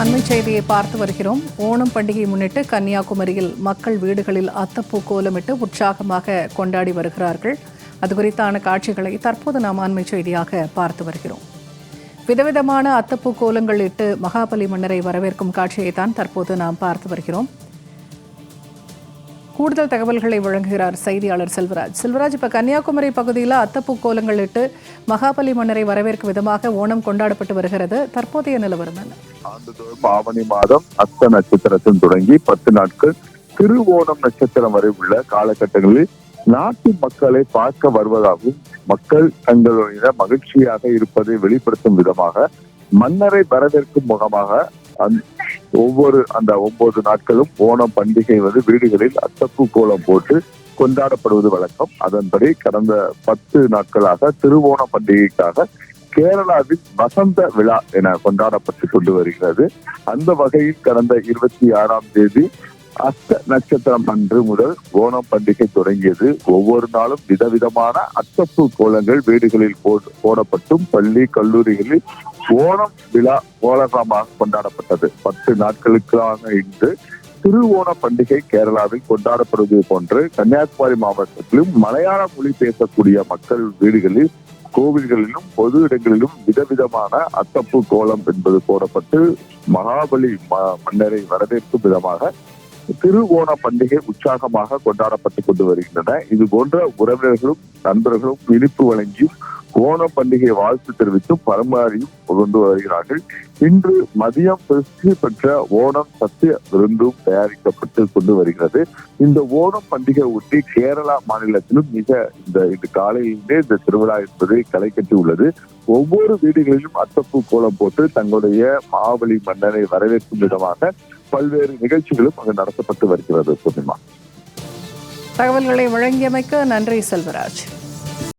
அண்மை செய்தியை பார்த்து வருகிறோம். ஓணம் பண்டிகையை முன்னிட்டு கன்னியாகுமரியில் மக்கள் வீடுகளில் அத்தப்பூ கோலமிட்டு உற்சாகமாக கொண்டாடி வருகிறார்கள். அது குறித்தான காட்சிகளை தற்போது நாம் அண்மை செய்தியாக பார்த்து வருகிறோம். விதவிதமான அத்தப்பூ கோலங்கள் இட்டு மகாபலி மன்னரை வரவேற்கும் காட்சியை தான் தற்போது நாம் பார்த்து வருகிறோம். கூடுதல் தகவல்களை வழங்குகிறார் செய்தியாளர் செல்வராஜ். செல்வராஜ் இப்ப கன்னியாகுமரி பகுதியில் அத்தப்பூ கோலங்கள் இட்டு மகாபலி மன்னரை வரவேற்கும் விதமாக ஓணம் கொண்டாடப்பட்டு வருகிறது. தற்போதைய நிலவரம் என்ன? ஆண்டுதோறும் ஆவணி மாதம் அஸ்த நட்சத்திரத்தில் தொடங்கி பத்து நாட்கள் திருவோணம் நட்சத்திரம் வரை உள்ள காலகட்டங்களில் நாட்டு மக்களை பார்க்க வருவதாகவும் மக்கள் தங்களுடைய மகிழ்ச்சியாக இருப்பதை வெளிப்படுத்தும் விதமாக மன்னரை வரவேற்கும் முகமாக ஒவ்வொரு அந்த ஒன்பது நாட்களும் ஓணம் பண்டிகை வந்து வீடுகளில் அத்தப்பு கோலம் போட்டு கொண்டாடப்படுவது வழக்கம். அதன்படி கடந்த பத்து நாட்களாக திருவோண பண்டிகைக்காக கேரளாவில் வசந்த விழா என கொண்டாடப்பட்டு கொண்டு வருகிறது. அந்த வகையில் கடந்த இருபத்தி ஆறாம் தேதி அஸ்த நட்சத்திரம் அன்று முதல் ஓணம் பண்டிகை தொடங்கியது. ஒவ்வொரு நாளும் விதவிதமான அத்தப்பு கோலங்கள் வீடுகளில் போடப்பட்டும். பள்ளி கல்லூரிகளில் ஓணம் விழா கோலகமாக கொண்டாடப்பட்டது. பத்து நாட்களுக்காக இன்று திருவோண பண்டிகை கேரளாவில் கொண்டாடப்படுவது போன்று கன்னியாகுமரி மாவட்டத்திலும் மலையாள மொழி பேசக்கூடிய மக்கள் வீடுகளில் கோவில்களிலும் பொது இடங்களிலும் விதவிதமான அத்தப்பு கோலம் என்பது போடப்பட்டு மகாபலி ம- மன்னரை வரவேற்கும் விதமாக திருவோண பண்டிகை உற்சாகமாக கொண்டாடப்பட்டு கொண்டு வருகின்றன. இது போன்ற உறவினர்களும் நண்பர்களும் இனிப்பு வழங்கியும் ஓண பண்டிகை வாழ்த்து தெரிவித்தும் பரமாரியும் கொண்டு வருகிறார்கள். இன்று மதியம் பிரசித்தி பெற்ற ஓணம் சத்திய விருந்தும் தயாரிக்கப்பட்டு கொண்டு வருகிறது. இந்த ஓணம் பண்டிகை ஒட்டி கேரளா மாநிலத்திலும் மிக இந்த இன்று காலையிலே இந்த திருவிழா என்பது களை கட்டி உள்ளது. ஒவ்வொரு வீடுகளிலும் அத்தப்பூ கோலம் போட்டு தங்களுடைய மாவலி மன்னரை வரவேற்கும் விதமாக பல்வேறு நிகழ்ச்சிகளும் அங்கு நடத்தப்பட்டு வருகிறது பூர்ணிமா தகவல்களை வழங்கியமைக்கு நன்றி செல்வராஜ்.